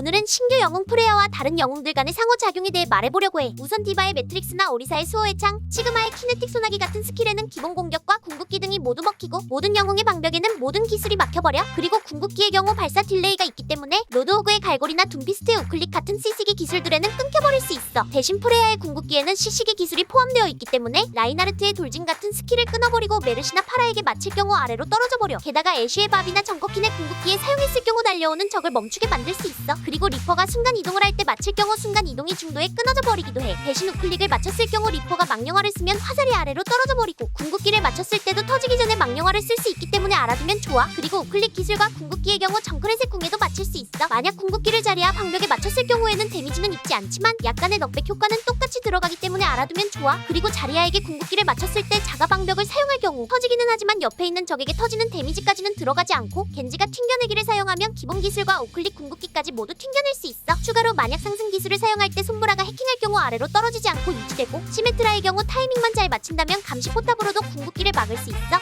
오늘은 신규 영웅 프레야와 다른 영웅들 간의 상호작용에 대해 말해보려고 해. 우선 디바의 매트릭스나 오리사의 수호의 창, 시그마의 키네틱 소나기 같은 스킬에는 기본 공격과 궁극기 등이 모두 먹히고 모든 영웅의 방벽에는 모든 기술이 막혀버려. 그리고 궁극기의 경우 발사 딜레이가 있기 때문에 로드호그의 갈고리나 둠피스트의 우클릭 같은 CC기 기술들에는 끊겨버릴 수 있어. 대신 프레야의 궁극기에는 CC기 기술이 포함되어 있기 때문에 라인하르트의 돌진 같은 스킬을 끊어버리고 메르시나 파라에게 맞힐 경우 아래로 떨어져 버려. 게다가 애쉬의 밥이나 정커킨의 궁극기에 사용했을 경우 달려오는 적을 멈추게 만들 수 있어. 그리고 리퍼가 순간 이동을 할 때 맞힐 경우 순간 이동이 중도에 끊어져 버리기도 해. 대신 우클릭을 맞췄을 경우 리퍼가 망령화를 쓰면 화살이 아래로 떨어져 버리고 궁극기를 맞췄을 때도 터 지기 전에 망령화를 쓸 수 있기 때문에 알아두면 좋아. 그리고 우클릭 기술과 궁극기의 경우 정크렛의 궁에도 맞출 수 있어. 만약 궁극기를 자리야 방벽에 맞췄을 경우에는 데미지는 입지 않지만 약간의 넉백 효과는 똑같이 들어가기 때문에 알아두면 좋아. 그리고 자리야에게 궁극기를 맞췄을 때 자가 방벽을 사용할 경우 터지기는 하지만 옆에 있는 적에게 터지는 데미지까지는 들어가지 않고 겐지가 튕겨내기를 사용하면 기본 기술과 우클릭 궁극기까지 모두 튕겨낼 수 있어. 추가로 만약 상승 기술을 사용할 때 아래로 떨어지지 않고 유지되고 시메트라의 경우 타이밍만 잘 맞춘다면 감시 포탑으로도 궁극기를 막을 수 있어.